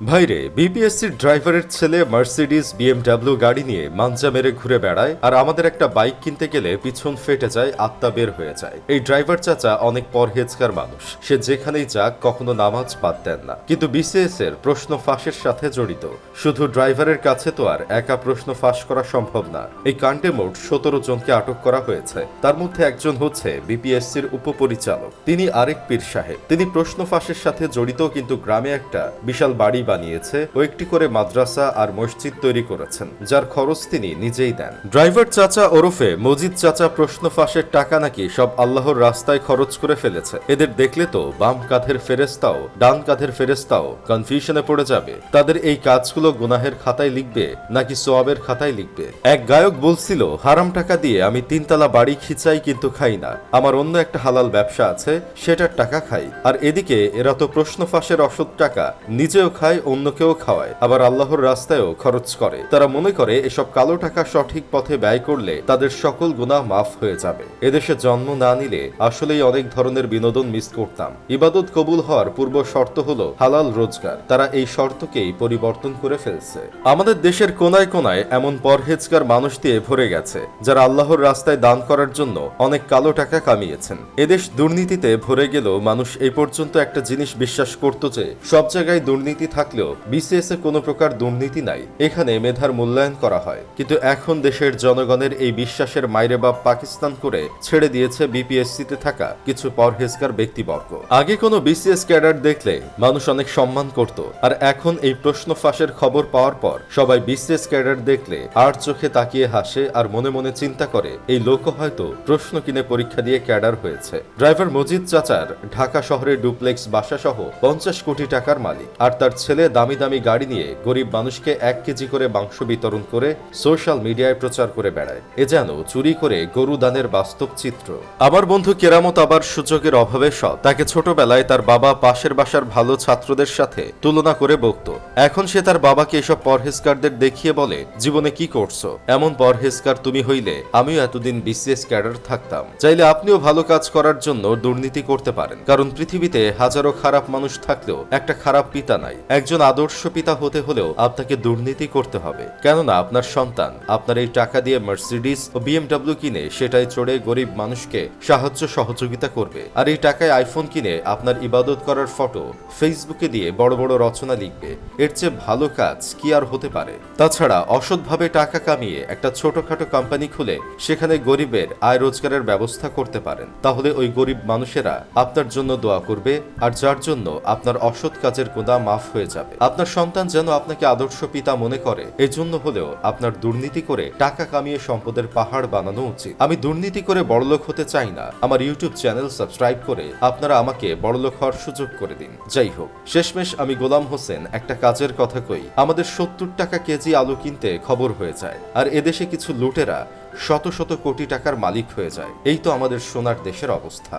ভাইরে বিপিএসসির ড্রাইভারের ছেলে মার্সিডিজ বিএমডাব্লিউ গাড়ি নিয়ে মাঞ্জা মেরে ঘুরে বেড়ায় আর আমাদের একটা বাইক কিনতে গেলে পিছন ফেটে যায়, আত্মা বের হয়ে যায়। এই ড্রাইভার চাচা অনেক পরহেজগার মানুষ। সে যেখানেই যাক, কখনো নামাজ বাদ দেন না। কিন্তু বিসিএস এর প্রশ্ন ফাঁসের সাথে জড়িত। শুধু ড্রাইভারের কাছে তো আর একা প্রশ্ন ফাঁস করা সম্ভব না। এই কাণ্ডে মোট সতেরো জনকে আটক করা হয়েছে। তার মধ্যে একজন হচ্ছে বিপিএসসির উপপরিচালক। তিনি আরেক পীর সাহেব। তিনি প্রশ্ন ফাঁসের সাথে জড়িত, কিন্তু গ্রামে একটা বিশাল বাড়ি বানিয়েছে ও একটি করে মাদ্রাসা আর মসজিদ তৈরি করেছেন, যার খরচ তিনি নিজেই দেন। ড্রাইভার চাচা ওরফে মজিদ চাচা প্রশ্ন ফাঁসের টাকা নাকি সব আল্লাহর রাস্তায় খরচ করে ফেলেছে? এদের দেখলে তো বাম কাঁধের ফেরেস্তাও ডান কাঁধের ফেরেস্তাও কনফিউশনে পড়ে যাবে। তাদের এই কাজগুলো গুনাহের খাতায় লিখবে নাকি সোয়াবের খাতায় লিখবে? এক গায়ক বলছিল, হারাম টাকা দিয়ে আমি তিনতলা বাড়ি খিচাই কিন্তু খাই না। আমার অন্য একটা হালাল ব্যবসা আছে, সেটার টাকা খাই। আর এদিকে এরা তো প্রশ্ন ফাঁসের অসৎ টাকা, নিজেও খায় অন্যকেও খাওয়ায়, আবার আল্লাহর রাস্তায়ও খরচ করে। তারা মনে করে, এসব কালো টাকা সঠিক পথে ব্যয় করলে তাদের সকল গুনাহ মাফ হয়ে যাবে। এদেশে জন্ম না নিলে আসলেই অনেক ধরনের বিনোদন মিস করতাম। ইবাদত কবুল হওয়ার পূর্ব শর্ত হলো হালাল রোজগার। তারা এই শর্তকেই পরিবর্তন করে ফেলছে। আমাদের দেশের কোনায় কোনায় এমন পরহেজগার মানুষ দিয়ে ভরে গেছে, যারা আল্লাহর রাস্তায় দান করার জন্য অনেক কালো টাকা কামিয়েছেন। এদেশ দুর্নীতিতে ভরে গেলেও মানুষ এই পর্যন্ত একটা জিনিস বিশ্বাস করত যে, সব জায়গায় দুর্নীতি থাকলেও বিসিএস এ কোনো প্রকার দুর্নীতি নাই। এখানে মেধার মূল্যায়ন করা হয়। কিন্তু এখন দেশের জনগণের এই বিশ্বাসের মাইরে বাপ পাকিস্তান করে ছেড়ে দিয়েছে বিপিএসসি তে থাকা কিছু পরহেজগার ব্যক্তিবর্গ। আগে কোনো বিসিএস ক্যাডার দেখলে মানুষ অনেক সম্মান করত। আর এখন এই প্রশ্ন ফাঁসের খবর পাওয়ার পর সবাই বিসিএস ক্যাডার দেখলে আর চোখে তাকিয়ে হাসে আর মনে মনে চিন্তা করে, এই লোক হয়তো প্রশ্ন কিনে পরীক্ষা দিয়ে ক্যাডার হয়েছে। ড্রাইভার মজিদ চাচার ঢাকা শহরে ডুপ্লেক্স বাসা সহ পঞ্চাশ কোটি টাকার মালিক। আর তার ছেলে দামি দামি গাড়ি নিয়ে গরিব মানুষকে এক কেজি করে মাংস বিতরণ করে সোশ্যাল মিডিয়ায় প্রচার করে বেড়ায়। এ যেন চুরি করে গরু দানের বাস্তব চিত্র। আমার বন্ধু কেরামত আবার সুযোগের অভাবে সৎ। তাকে ছোটবেলায় তার বাবা পাশের বাসার ভালো ছাত্রদের সাথে তুলনা করে বকত। এখন সে তার বাবাকে এসব পরহেজগারদের দেখিয়ে বলে, জীবনে কি করছ? এমন পরহেজগার তুমি হইলে আমিও এতদিন বিসিএস ক্যাডার থাকতাম। চাইলে আপনিও ভালো কাজ করার জন্য দুর্নীতি করতে পারেন। কারণ পৃথিবীতে হাজারো খারাপ মানুষ থাকলেও একটা খারাপ পিতা নাই। একজন আদর্শ পিতা হতে হলেও আপনাকে দুর্নীতি করতে হবে। কেননা আপনার সন্তান আপনার এই টাকা দিয়ে মার্সিডিস ও বিএমডাব্লিউ কিনে সেটাই চড়ে গরিব মানুষকে সাহায্য সহযোগিতা করবে। আর এই টাকায় আইফোন কিনে আপনার ইবাদত করার ফটো ফেসবুকে দিয়ে বড় বড় রচনা লিখবে। এর চেয়ে ভালো কাজ কি আর হতে পারে? তাছাড়া অসৎভাবে টাকা কামিয়ে একটা ছোটখাটো কোম্পানি খুলে সেখানে গরিবের আয় রোজগারের ব্যবস্থা করতে পারেন। তাহলে ওই গরিব মানুষেরা আপনার জন্য দোয়া করবে, আর যার জন্য আপনার অসৎ কাজের গোদা মাফ হয়ে যাবে। আপনার সন্তান যেন আপনাকে আদর্শ পিতা মনে করে এই জন্য হলেও আপনার দুর্নীতি করে টাকা কামিয়ে সম্পদের পাহাড় বানানো উচিত। আমি দুর্নীতি করে বড়লোক হতে চাই না। আমার ইউটিউব চ্যানেল সাবস্ক্রাইব করে আপনারা আমাকে বড়লোক হওয়ার সুযোগ করে দিন। যাই হোক, শেষমেশ আমি গোলাম হোসেন একটা কাজের কথা কই। আমাদের সত্তর টাকা কেজি আলু কিনতে খবর হয়ে যায়, আর এদেশে কিছু লুটেরা শত শত কোটি টাকার মালিক হয়ে যায়। এই তো আমাদের সোনার দেশের অবস্থা।